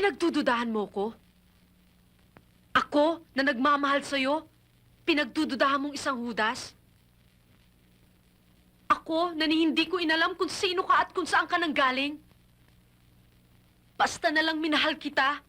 Pinagdududahan mo ko? Ako na nagmamahal sa'yo? Pinagdududahan mong isang hudas? Ako na hindi ko inalam kung sino ka at kung saan ka nanggaling? Basta na lang minahal kita.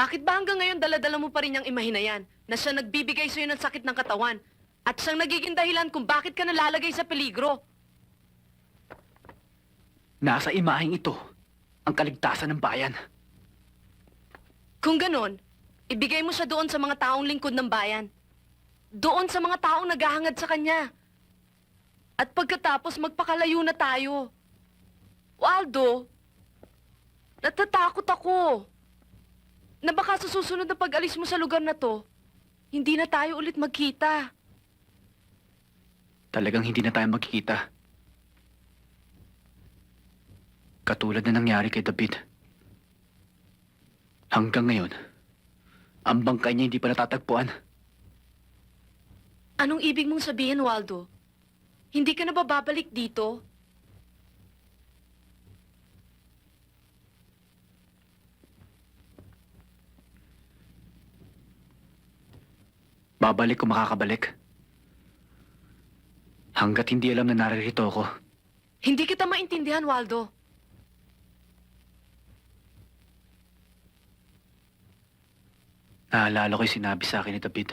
Bakit ba hanggang ngayon daladala mo pa rin yung imahe na yan? Na siya nagbibigay sa'yo ng sakit ng katawan? At siyang nagiging dahilan kung bakit ka nalalagay sa peligro? Nasa imaheng ito ang kaligtasan ng bayan. Kung ganon, ibigay mo siya doon sa mga taong lingkod ng bayan. Doon sa mga taong naghahangad sa kanya. At pagkatapos magpakalayo na tayo. Waldo, natatakot ako. Na baka sa susunod na pag-alis mo sa lugar na to, hindi na tayo ulit magkita. Talagang hindi na tayo magkikita. Katulad na nangyari kay David. Hanggang ngayon, ang bangkay niya hindi pa natatagpuan. Anong ibig mong sabihin, Waldo? Hindi ka na ba babalik dito? Babalik kung makakabalik. Hanggat hindi alam na naririto ako, Hindi kita maintindihan, Waldo. naalala ko yung sinabi sa akin ni David.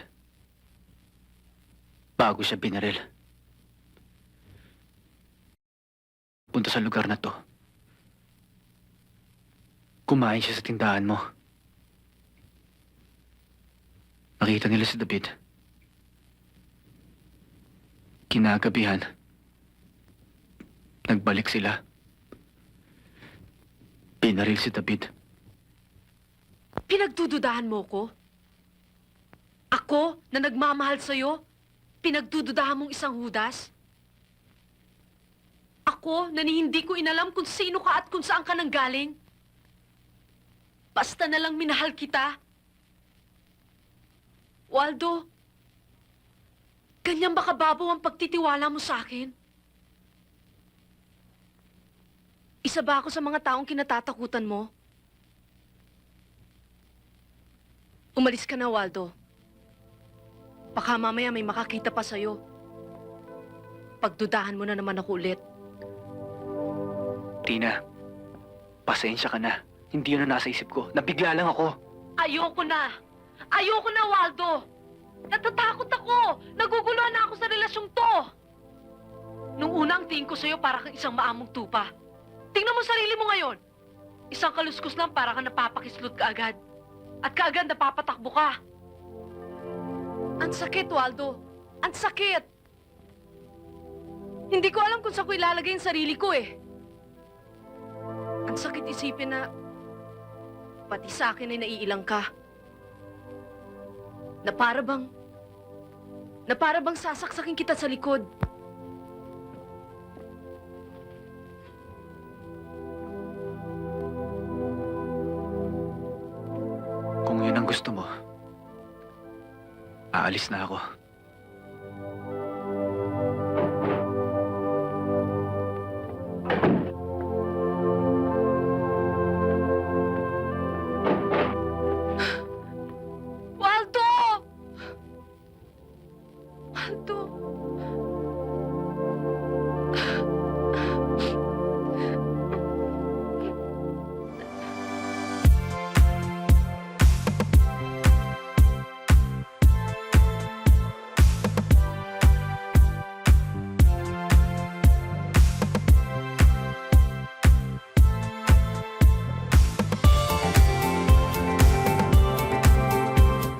Bago siya binaril. Punta sa lugar na to. Kumain siya sa tindahan mo. Nakita nila si David. Kinagabihan. Nagbalik sila. Pinaril si David. Pinagdududahan mo ko? Ako na nagmamahal sa'yo? Pinagdududahan mong isang hudas? Ako na hindi ko inalam kung sino ka at kung saan ka nanggaling? Basta na lang minahal kita. Waldo, ganyan ba kababaw ang pagtitiwala mo sa akin? Isa ba ako sa mga taong kinatatakutan mo? Umalis ka na, Waldo. Baka mamaya may makakita pa sa'yo. pagdudahan mo na naman ako ulit. Tina, pasensya ka na. Hindi yun ang nasa isip ko. Nabigla lang ako. Ayoko na! Ayoko na, Waldo! Natatakot ako! Naguguluhan na ako sa relasyong to! Nung una ang tingin ko sa'yo para kang isang maamong tupa. Tingnan mo sarili mo ngayon. Isang kaluskos lang para kang napapakislot ka agad. At kaagad napapatakbo ka. Ang sakit, Waldo. Ang sakit! Hindi ko alam kung saan ko ilalagay yung sarili ko eh. Ang sakit isipin na pati sa akin ay naiilang ka. Na para bang... Na para bang sasaksakin kita sa likod. Kung yun ang gusto mo, aalis na ako.